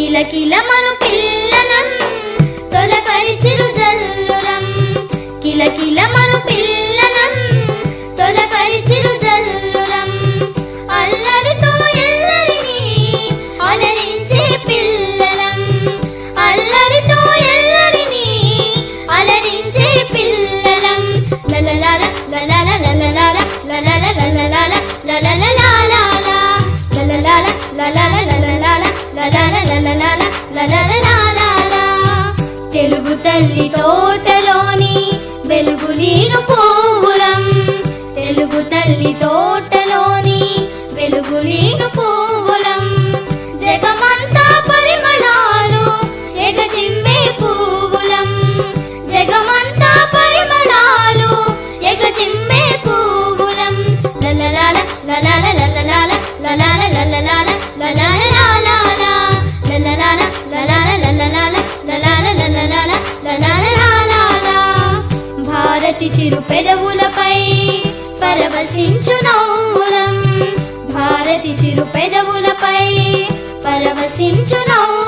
కిలకిలమను పిల్లలం తొలపరిచిరు జల్లురం. కిలకిలమను పిల్ల తల్లి తోటలోని వెలుగులీను పువ్వులం తెలుగు తల్లి తోటలోని వెలుగులీను పువ్వులం జగమంతా పరిమళాలు ఎగచిమ్మే పువ్వులం జగమంతా చిరు పెదవులపై పరవశించు నవ్వులం భారతి చిరు పెదవులపై పరవశించు నవ్వులం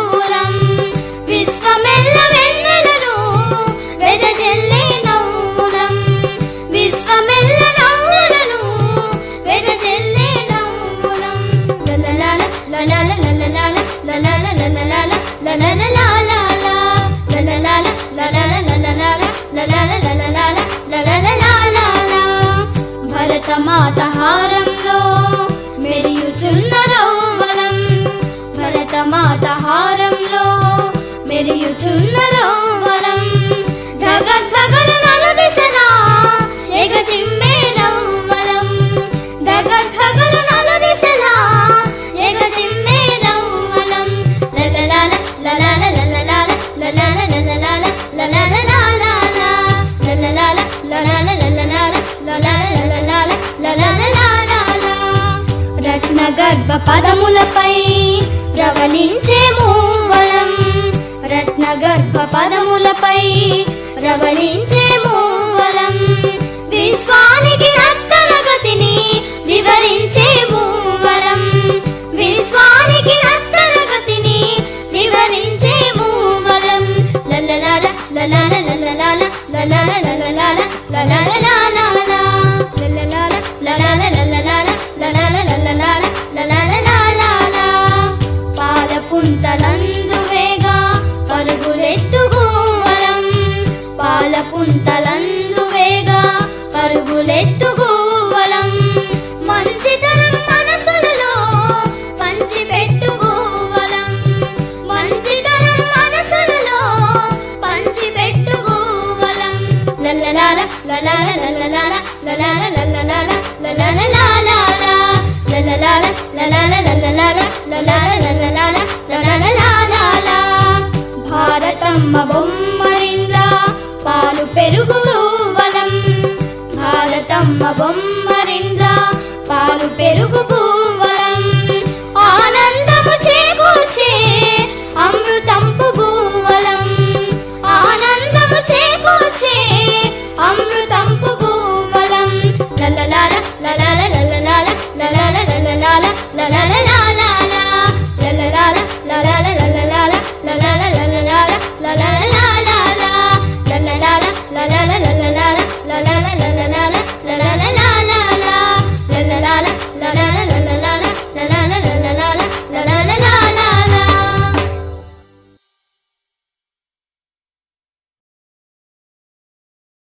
గర్భ పదములపై రవళించే మూవలం రత్న గర్భ పదములపై రవళించే పుంతలందు వేగా పరుగులెత్తుగూవలం మంచితనం మనసులలో పంచిపెట్టుగూవలం మంచితనం మనసులలో పంచిపెట్టుగూవలం లలలాల లలాల లలలాల లలాల లలలాల లలాల లాలాల లలలాల లలాల లలలాల లలాల లలలాల లలాల అమ్మ బొమ్మ నిండా పాలు పెరుగు